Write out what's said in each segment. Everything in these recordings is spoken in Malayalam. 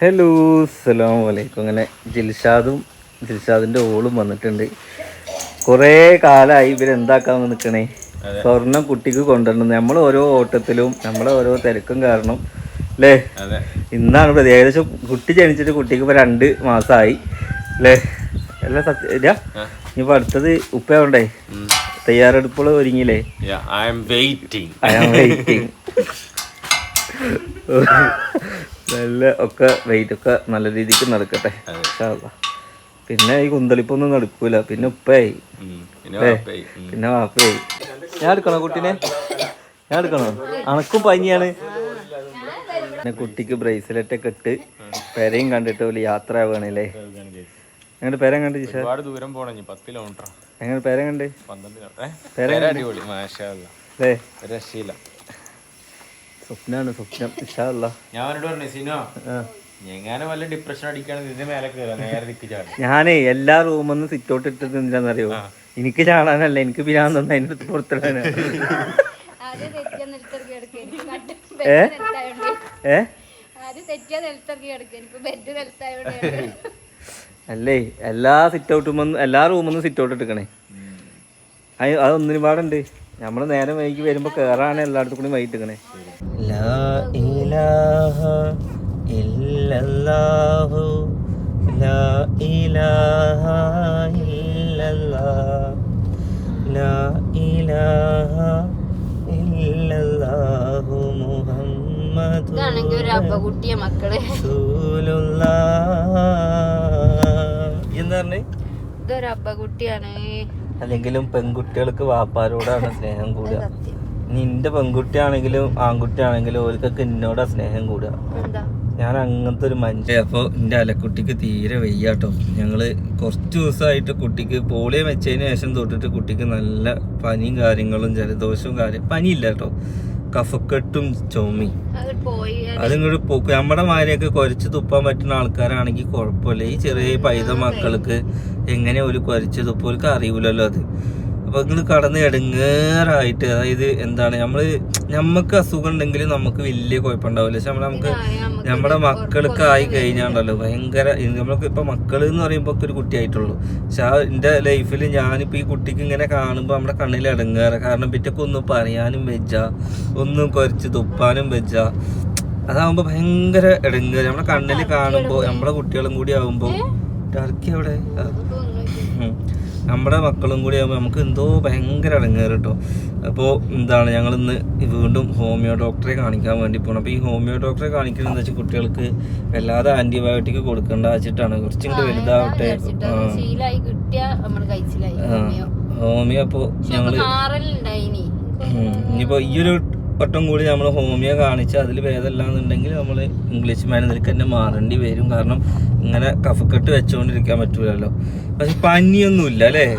ഹലോ അസ്സാം വലൈക്കും അങ്ങനെ ജിൽഷാദും ജിൽഷാദിന്റെ ഓളും വന്നിട്ടുണ്ട്. കുറേ കാലമായി ഇവരെന്താക്കാൻ നിൽക്കണേ സ്വർണം കുട്ടിക്ക് കൊണ്ടുവരണം. നമ്മൾ ഓരോ ഓട്ടത്തിലും നമ്മളെ ഓരോ തിരക്കും കാരണം അല്ലേ ഇന്നാണ് പ്രതി. ഏകദേശം കുട്ടി ജനിച്ചിട്ട് കുട്ടിക്ക് ഇപ്പോൾ രണ്ട് മാസമായി അല്ലേ അല്ല സത്യ ഇനിയിപ്പോൾ അടുത്തത് ഉണ്ടേ തയ്യാറെടുപ്പുകൾ ഒരുങ്ങിയില്ലേ? I'm waiting I am waiting നല്ല ഒക്കെ വെയിറ്റ് ഒക്കെ നല്ല രീതിക്ക് നടക്കട്ടെ. പിന്നെ ഈ കുന്തളിപ്പൊന്നും നടക്കൂല. പിന്നെ ഉപ്പായി. പിന്നെ വാപ്പയായി. ഞാൻ എടുക്കണോ കുട്ടീനെ? ഞാൻ എടുക്കണോ? അണക്കും പനിയാണ്. പിന്നെ കുട്ടിക്ക് ബ്രേസ്ലെറ്റ് ഒക്കെ ഇട്ട് പെരയും കണ്ടിട്ട് ഒരു യാത്ര ആവുകയാണല്ലേ എങ്ങനെ പേര കണ്ട് ഒരുപാട് ദൂരം പോണി. പത്ത് കിലോമീറ്റർ എങ്ങനെ പേര കണ്ട് പന്ത്രണ്ട് പേര അടിപൊളി. രക്ഷയില്ല. സ്വപ്നാണ് സ്വപ്നം. ഇഷാ അല്ലാ ഞാൻ അവനോട് പറഞ്ഞു സിനോ എങ്ങനെ വല്ല ഡിപ്രഷൻ അടിക്കുകയാണെങ്കിൽ ഇതിന്റെ മേലെ കയറാം നേരെ ചാടി. ഞാനേ എല്ലാ റൂമൊന്നും സിറ്റ് ഔട്ട് ഇട്ടത് എന്താണെന്നറിയോ എനിക്ക് ചാടാനല്ല എനിക്ക് പിരാൻ തന്നെ അതിന്റെ അടുത്ത് പുറത്തിടാനാ ആദ്യം തെറ്റിയ നിലത്തിറക്കി എനിക്ക് കട്ട് ഏ? ഏ? അല്ലേ എല്ലാ സിറ്റ് ഔട്ടും എല്ലാ റൂമൊന്നും സിറ്റ് ഔട്ട് എടുക്കണേ. അത് അതൊന്നിനും പാടുണ്ട്. നമ്മൾ നേരം വൈകി വരുമ്പോ കേറാണ് എല്ലായിടത്തും കൂടി വൈകിട്ടിങ്ങനെ ഇരിക്കണേ ലാ ഇലാഹ ഇല്ലല്ലാഹു ലാ ഇലാഹ ഇല്ലല്ലാഹ് ലാ ഇലാഹ ഇല്ലല്ലാഹു മുഹമ്മദ് ഇതാണെങ്കിൽ ഒരു അപ്പകുട്ടിയ മക്കൾ. എന്താ പറഞ്ഞേ? ഇതൊരു അപ്പകുട്ടിയാണ് അല്ലെങ്കിലും പെൺകുട്ടികൾക്ക് വാപ്പാരോടാണ് സ്നേഹം കൂടുക നിന്റെ പെൺകുട്ടിയാണെങ്കിലും ആൺകുട്ടിയാണെങ്കിലും ഓർക്കൊക്കെ എന്നോടാ സ്നേഹം കൂടുക ഞാൻ അങ്ങനത്തെ ഒരു മനുഷ്യ അപ്പോൾ എന്റെ അലക്കുട്ടിക്ക് തീരെ വെയ്യാട്ടോ. ഞങ്ങൾ കുറച്ച് ദിവസമായിട്ട് കുട്ടിക്ക് പോളിയോ വെച്ചതിന് ശേഷം തൊട്ടിട്ട് കുട്ടിക്ക് നല്ല പനിയും കാര്യങ്ങളും ജലദോഷവും കാര്യം പനിയില്ല കേട്ടോ കഫക്കെട്ടും ചുമയും അതിങ്ങോട്ട് പോക്ക്. നമ്മുടെ മാതിരിയൊക്കെ കുരച്ച് തുപ്പാൻ പറ്റുന്ന ആൾക്കാരാണെങ്കിൽ കുഴപ്പമില്ല ഈ ചെറിയ പൈത മക്കൾക്ക് എങ്ങനെ ഒരു കുരച്ച് തുപ്പോൽക്ക് അറിയൂലല്ലോ അത്. അപ്പൊ നിങ്ങൾ കടന്ന് ഇടങ്ങേറായിട്ട് അതായത് എന്താണ് നമ്മൾ നമ്മക്ക് അസുഖം ഉണ്ടെങ്കിൽ നമുക്ക് വലിയ കുഴപ്പമുണ്ടാവില്ല. പക്ഷെ നമ്മൾ നമുക്ക് നമ്മുടെ മക്കൾക്ക് ആയി കഴിഞ്ഞാണ്ടല്ലോ ഭയങ്കര നമ്മൾക്ക് ഇപ്പൊ മക്കൾ എന്ന് പറയുമ്പോ ഒരു കുട്ടിയായിട്ടുള്ളൂ. പക്ഷെ ആ എന്റെ ലൈഫിൽ ഞാനിപ്പോ ഈ കുട്ടിക്ക് ഇങ്ങനെ കാണുമ്പോ നമ്മുടെ കണ്ണിൽ ഇടങ്ങേറ കാരണം പിറ്റൊക്കെ ഒന്നും പറയാനും വെച്ച ഒന്നും കുറച്ച് തുപ്പാനും വെച്ച അതാവുമ്പോ ഭയങ്കര ഇടങ്ങേറ് നമ്മുടെ കണ്ണിൽ കാണുമ്പോ നമ്മുടെ കുട്ടികളും കൂടി ആവുമ്പോ ടർക്കി അവിടെ. നമ്മുടെ മക്കളും കൂടി ആകുമ്പോൾ നമുക്ക് എന്തോ ഭയങ്കര ഇടങ്ങേറ് കേട്ടോ അപ്പോൾ എന്താണ് ഞങ്ങൾ ഇന്ന് വീണ്ടും ഹോമിയോ ഡോക്ടറെ കാണിക്കാൻ വേണ്ടി പോകണം അപ്പോൾ ഈ ഹോമിയോ ഡോക്ടറെ കാണിക്കുന്നത് വെച്ചാൽ കുട്ടികൾക്ക് വല്ലാതെ ആന്റിബയോട്ടിക് കൊടുക്കേണ്ട വെച്ചിട്ടാണ്. കുറച്ചും കൂടി വലുതാവട്ടെ. ഹോമിയോ. അപ്പോൾ ഞങ്ങൾ ഇനിയിപ്പോൾ ഈ ഒരു വട്ടം കൂടി നമ്മൾ ഹോമിയോ കാണിച്ച് അതിൽ ഭേദമല്ലാന്നുണ്ടെങ്കിൽ നമ്മൾ ഇംഗ്ലീഷ് മരുന്നിലേക്ക് തന്നെ മാറേണ്ടി വരും. കാരണം ഇങ്ങനെ കഫക്കെട്ട് വെച്ചുകൊണ്ടിരിക്കാൻ പറ്റൂലല്ലോ. പക്ഷെ പനിയൊന്നുമില്ല അല്ലേ?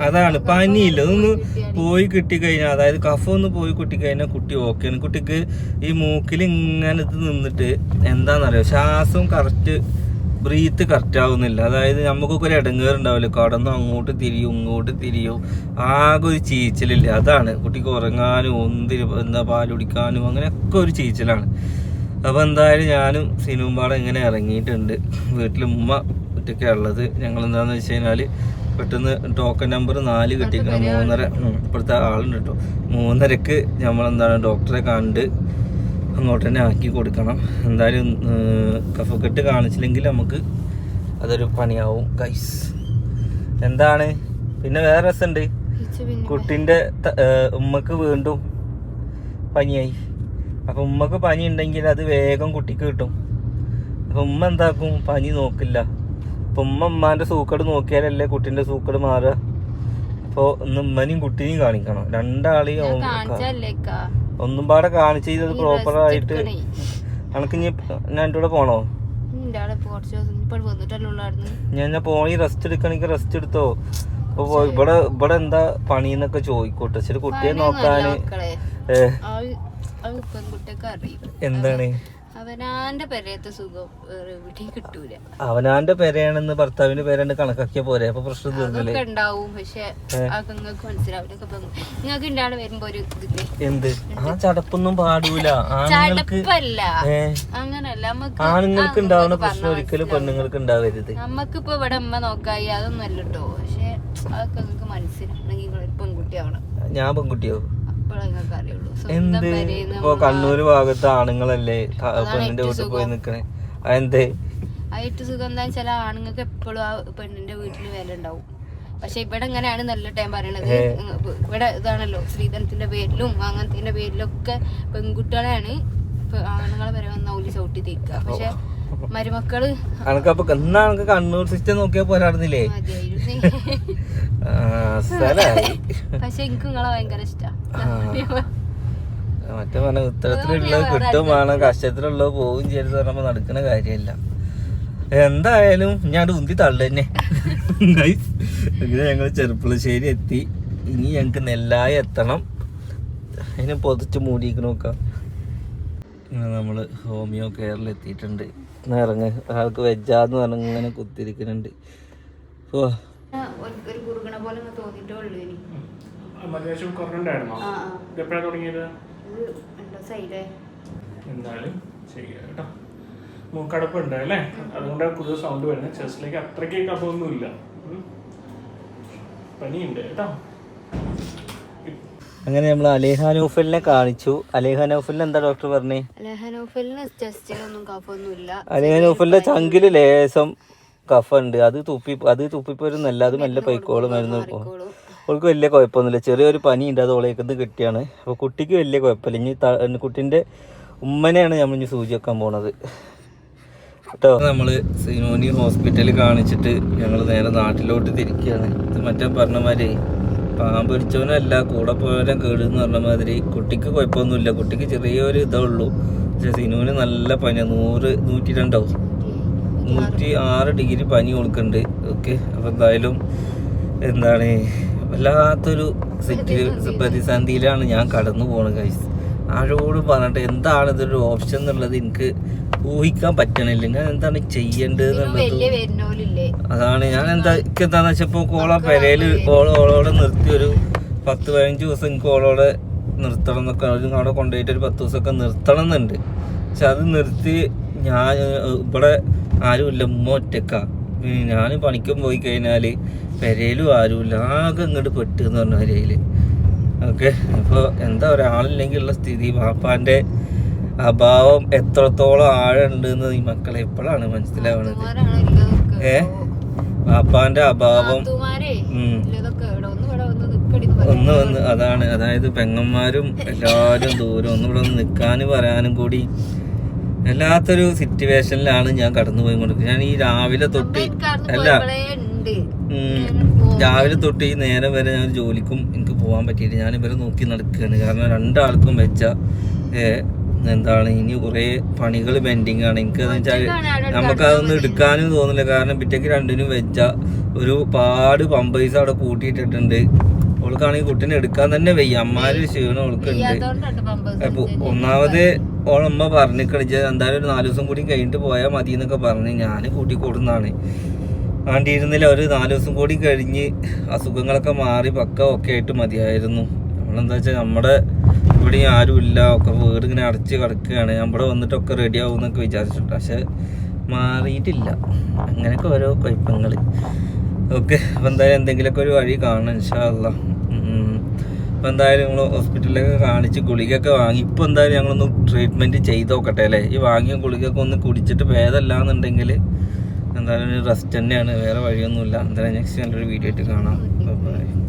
അതാണ്. പനിയില്ല അതൊന്ന് പോയി കിട്ടിക്കഴിഞ്ഞാൽ അതായത് കഫം ഒന്ന് പോയി കിട്ടിക്കഴിഞ്ഞാൽ കുട്ടി ഓക്കെ ആണ്. കുട്ടിക്ക് ഈ മൂക്കിൽ ഇങ്ങനെ ഇത് നിന്നിട്ട് എന്താണെന്നറിയോ? ശ്വാസം കറക്റ്റ് ബ്രീത്ത് കറക്റ്റ് ആവുന്നില്ല. അതായത് നമുക്കൊക്കെ ഒരു ഇടങ്ങേറുണ്ടാവില്ല? കടന്നു അങ്ങോട്ട് തിരിയും ഇങ്ങോട്ട് തിരിയും. ആകെ ഒരു ചീച്ചലില്ല? അതാണ്. കുട്ടിക്ക് ഉറങ്ങാനും ഒന്തിരി എന്താ പാലുടിക്കാനും അങ്ങനെയൊക്കെ ഒരു ചീച്ചലാണ്. അപ്പോൾ എന്തായാലും ഞാനും സിനിമ പാടം ഇങ്ങനെ ഇറങ്ങിയിട്ടുണ്ട്. വീട്ടിൽ ഉമ്മ ഉള്ളത്. ഞങ്ങൾ എന്താണെന്ന് വെച്ച് കഴിഞ്ഞാൽ പെട്ടെന്ന് ടോക്കൺ നമ്പർ നാല് കിട്ടിക്കണം മൂന്നര. ഇപ്പോഴത്തെ ആളുണ്ട് കേട്ടോ മൂന്നരക്ക് നമ്മളെന്താണ് ഡോക്ടറെ കണ്ട് അങ്ങോട്ട് തന്നെ ആക്കി കൊടുക്കണം. എന്തായാലും കഫക്കെട്ട് കാണിച്ചില്ലെങ്കിൽ നമുക്ക് അതൊരു പണിയാവും ഗൈസ് എന്താണ്? പിന്നെ വേറെ രസമുണ്ട് കുട്ടിന്റെ ഉമ്മക്ക് വീണ്ടും പനിയായി. അപ്പൊ ഉമ്മക്ക് പനി ഉണ്ടെങ്കിൽ അത് വേഗം കുട്ടിക്ക് കിട്ടും. അപ്പൊ ഉമ്മ എന്താക്കും? പനി നോക്കില്ല. അപ്പൊ ഉമ്മ ഉമ്മാന്റെ സൂക്കട് നോക്കിയാലല്ലേ കുട്ടിന്റെ സൂക്കട് മാറുക? അപ്പൊ ഒന്ന് ഉമ്മനെയും കുട്ടീനെയും കാണിക്കണം. രണ്ടാളെയും ഒന്ന് പാടെ കാണിച്ച് ചെയ്തത് പ്രോപ്പർ ആയിട്ട് അനക്ക് ഇനി ഞാൻ കൂടെ പോണോ? ഞാൻ പോണി റെസ്റ്റ് എടുക്കണെങ്കിൽ റെസ്റ്റ് എടുത്തോ? ഇവിടെ ഇവിടെ എന്താ പണിന്നൊക്കെ ചോദിക്കോട്ടെ. ശരി കുട്ടിയെ നോക്കാന്. മക്കളെ ഏ, അത് അത് പെൺകുട്ടിയൊക്കെ അറിയും. എന്താണ്? അവനാന്റെ പെരയത്തെ സുഖം എവിടെയും കിട്ടൂല. അവനാന്റെ പേരെയാണെന്ന് ഭർത്താവിന്റെ പേരാണ് കണക്കാക്കിയ പോരെ. അപ്പൊ പ്രശ്നം തീർന്നില്ലേ? ഉണ്ടാവും. പക്ഷെ നിങ്ങൾക്ക് മനസ്സിലാവില്ല. നിങ്ങൾക്ക് ഉണ്ടാണ് വരുമ്പോ ഒരു ഇതില്ലേ? എന്ത്? ആ ചടപ്പൊന്നും പാടൂല. ആണുങ്ങൾക്ക് ചടപ്പല്ല. അങ്ങനല്ല. നമുക്ക് ആണുങ്ങൾക്ക് ഉണ്ടാവുന്ന പ്രശ്നം ഒരിക്കലും പെണ്ണുങ്ങൾക്ക് ഉണ്ടാവരുത്. നമ്മക്കിപ്പോ ഇവിടെ അമ്മ നോക്കായി അതൊന്നും അല്ലട്ടോ. പക്ഷെ അതൊക്കെ നിങ്ങൾക്ക് മനസ്സിലാണെങ്കിൽ പെൺകുട്ടിയാവണം. ഞാൻ പെൺകുട്ടിയോ എന്ത്? ഇപ്പൊ കണ്ണൂര് ഭാഗത്ത് ആണുങ്ങളല്ലേ? പെണ്ണിന്റെ വീട്ടിൽ പോയി നിക്കണേ. അതെന്തേ? ആയിട്ട് സുഖം എന്താ വെച്ചാൽ ആണുങ്ങൾക്ക് എപ്പോഴും ആ പെണ്ണിന്റെ വീട്ടിൽ വില ഉണ്ടാവും. പക്ഷെ ഇവിടെ എങ്ങനെയാണ് നല്ല ടൈം പറയണത്. ഇവിടെ ഇതാണല്ലോ സ്ത്രീധനത്തിന്റെ പേരിലും അങ്ങനത്തെ പേരിലും ഒക്കെ പെൺകുട്ടികളെയാണ് ആണുങ്ങളെ വരെ വന്ന ഊലി ചവിട്ടി തേക്കുക പക്ഷെ മരുമക്കൾ. അനക്കപ്പൊ എന്നാ അനക്ക് കണ്ണൂർ സിസ്റ്റം നോക്കിയാ പോരാടുന്നില്ലേ? പക്ഷെ എനിക്ക് നിങ്ങളെ ഭയങ്കര ഇഷ്ടാ. മറ്റേ പറഞ്ഞ ഉത്തരത്തിലുള്ളത് കിട്ടും വേണം കഷ്ടത്തിലുള്ളത് പോവും ചെയ്ത് പറയുമ്പോ നടക്കുന്ന കാര്യമല്ല. എന്തായാലും ഞാൻ ഉന്തി തള്ളന്നെ. അങ്ങനെ ഞങ്ങൾ ചെറുപ്പുളശ്ശേരി എത്തി. ഇനി ഞങ്ങക്ക് നെല്ലായി എത്തണം. അതിനെ പൊതിച്ച് മൂടിയിരിക്കണോക്കാം നമ്മൾ ഹോമിയോ കെയറിൽ എത്തിയിട്ടുണ്ട് ഇറങ്ങ്. ആൾക്ക് വെജാന്ന് പറഞ്ഞ് ഇങ്ങനെ കുത്തിരിക്കുന്നുണ്ട്. ഓ. ഒരു കുറുകണ പോലെ തോന്നിട്ടേ ഉള്ളൂ ഇനി. എന്തായാലും കേട്ടോ. മൂക്കടപ്പുണ്ട് അല്ലേ? അതുകൊണ്ടാണ് കൂടുതൽ സൗണ്ട് വരുന്നത്. ചെസ്റ്റിലേക്ക് അത്രയ്ക്ക് കഫമൊന്നുമില്ല ഉം. പനിയുണ്ട് കേട്ടോ. അങ്ങനെ നമ്മൾ അലേഹ നൗഫലിനെ കാണിച്ചു. അലേഹ നൗഫലിന് എന്താ ഡോക്ടർ പറഞ്ഞേ? അലേഹ നൗഫലിന്റെ ചങ്കിൽ ലേശം കഫുണ്ട് അത് തുപ്പി അത് തുപ്പിപ്പോരുന്നല്ല അത് മെല്ലെ പൈക്കോളും മരുന്ന് അവൾക്ക് വലിയ കുഴപ്പമൊന്നുമില്ല. ചെറിയൊരു പനി ഉണ്ട് അത് ഓളേക്കുന്നത് കിട്ടിയാണ്. അപ്പോൾ കുട്ടിക്ക് വലിയ കുഴപ്പമില്ല. ഇനി കുട്ടിന്റെ ഉമ്മനെയാണ് നമ്മൾ ഇനി സൂചി വെക്കാൻ പോണത്. കേട്ടോ? നമ്മൾ സിനോനി ഹോസ്പിറ്റലിൽ കാണിച്ചിട്ട് ഞങ്ങൾ നേരെ നാട്ടിലോട്ട് തിരിക്കുകയാണ് ഇത് മറ്റേ പറഞ്ഞ മാതിരി പാമ്പ് പിടിച്ചവനല്ല കൂടെ പോയവനെ കേട് എന്ന് പറഞ്ഞ മാതിരി. കുട്ടിക്ക് കുഴപ്പമൊന്നുമില്ല. കുട്ടിക്ക് ചെറിയൊരു ഇതേ ഉള്ളൂ. പക്ഷെ സിനുവിന് നല്ല പനി നൂറ് നൂറ്റി രണ്ടോ നൂറ്റി ആറ് ഡിഗ്രി പനി കൊടുക്കുന്നുണ്ട്. ഓക്കെ. അപ്പോൾ എന്തായാലും എന്താണ് വല്ലാത്തൊരു സിറ്റി പ്രതിസന്ധിയിലാണ്. ഞാൻ കടന്നു പോണത് കൈസ് ആരോടും പറഞ്ഞിട്ട് എന്താണ് ഇതൊരു ഓപ്ഷൻ എന്നുള്ളത് എനിക്ക് ഊഹിക്കാൻ പറ്റണില്ല. ഞാൻ എന്താണ് ചെയ്യേണ്ടത് അതാണ്. ഞാൻ എന്താ എനിക്ക് എന്താന്ന് വെച്ചപ്പോ കോള പെരയിൽ ഓൾ ഓളോടെ നിർത്തി ഒരു പത്ത് പതിനഞ്ച് ദിവസം എനിക്ക് ഓളോടെ നിർത്തണം എന്നൊക്കെ അവിടെ കൊണ്ടുപോയിട്ട് ഒരു പത്ത് ദിവസമൊക്കെ നിർത്തണം എന്നുണ്ട്. പക്ഷെ അത് നിർത്തി ഞാൻ ഇവിടെ ആരുമില്ല ഉമ്മ ഒറ്റക്ക. ഞാൻ പണിക്കും പോയി കഴിഞ്ഞാൽ പെരയിലും ആരുമില്ല. ആകെ ഇങ്ങോട്ട് പെട്ടെന്ന് പറഞ്ഞ പെരയിൽ ഓക്കെ അപ്പോൾ എന്താ ഒരാളില്ലെങ്കിലുള്ള സ്ഥിതി. വാപ്പാന്റെ അഭാവം എത്രത്തോളം ആഴുണ്ട് എന്ന് ഈ മക്കളെ എപ്പോഴാണ് മനസ്സിലാവുന്നത് ഏ? വാപ്പാന്റെ അഭാവം ഒന്ന് വന്ന് അതാണ് അതായത് പെങ്ങന്മാരും എല്ലാവരും ദൂരം ഒന്ന് ഇവിടെ ഒന്ന് നിൽക്കാനും പറയാനും കൂടി വല്ലാത്തൊരു സിറ്റുവേഷനിലാണ് ഞാൻ കടന്നു പോയി കൊണ്ടിരിക്കുന്നത് ഞാൻ ഈ രാവിലെ തൊട്ട് അല്ല രാവിലെ തൊട്ട് ഈ നേരം വരെ ഞാൻ ജോലിക്കും എനിക്ക് പോകാൻ പറ്റിയിട്ട് ഞാൻ ഇവരെ നോക്കി നടക്കുകയാണ്. കാരണം രണ്ടാൾക്കും വെച്ച എന്താണ് ഇനി കുറേ പണികൾ പെൻഡിങ് ആണ്. എനിക്ക് എന്ന് വെച്ചാൽ നമുക്കതൊന്നും എടുക്കാനും തോന്നില്ല കാരണം പിറ്റേക്ക് രണ്ടിനും വെച്ച ഒരു പാട് പമ്പൈസ് അവിടെ കൂട്ടിയിട്ടിട്ടുണ്ട്. അവൾക്കാണെങ്കിൽ കുട്ടീനെ എടുക്കാൻ തന്നെ വയ്യ. അമ്മാര് ക്ഷീണം അവൾക്കുണ്ട് പമ്പേഴ്സ് അപ്പൊ ഒന്നാമത് ഓളമ്മ പറഞ്ഞിക്കണിച്ച എന്തായാലും ഒരു നാല് ദിവസം കൂടി കഴിഞ്ഞിട്ട് പോയാൽ മതി എന്നൊക്കെ പറഞ്ഞ് ഞാൻ കൂട്ടിക്കൊടുന്നാണ്. വേണ്ടിയിരുന്നില്ല ഒരു നാല് ദിവസം കൂടി കഴിഞ്ഞ് അസുഖങ്ങളൊക്കെ മാറി പക്ക ഒക്കെ ആയിട്ട് മതിയായിരുന്നു. നമ്മളെന്താ വെച്ചാൽ നമ്മുടെ ഇവിടെ ആരും ഇല്ല ഒക്കെ വീട് ഇങ്ങനെ അടച്ച് കിടക്കുകയാണ്. നമ്മുടെ വന്നിട്ടൊക്കെ റെഡി ആവും എന്നൊക്കെ വിചാരിച്ചിട്ടുണ്ട്. പക്ഷെ മാറിയിട്ടില്ല. അങ്ങനെയൊക്കെ ഓരോ കുഴപ്പങ്ങൾ ഓക്കെ അപ്പം എന്തായാലും എന്തെങ്കിലുമൊക്കെ ഒരു വഴി കാണണം ഇൻഷാല്ല അപ്പം എന്തായാലും ഞങ്ങൾ ഹോസ്പിറ്റലിലൊക്കെ കാണിച്ച് ഗുളികയൊക്കെ വാങ്ങി. ഇപ്പോൾ എന്തായാലും ഞങ്ങളൊന്ന് ട്രീറ്റ്മെന്റ് ചെയ്ത് നോക്കട്ടെ അല്ലേ? ഈ വാങ്ങിയ ഗുളികയൊക്കെ ഒന്ന് കുടിച്ചിട്ട് ഭേദമല്ല എന്നുണ്ടെങ്കിൽ എന്തായാലും ഒരു റെസ്റ്റ് തന്നെയാണ്. വേറെ വഴിയൊന്നുമില്ല. എന്തായാലും നെക്സ്റ്റ് നല്ലൊരു വീഡിയോ ആയിട്ട് കാണാം. ബൈ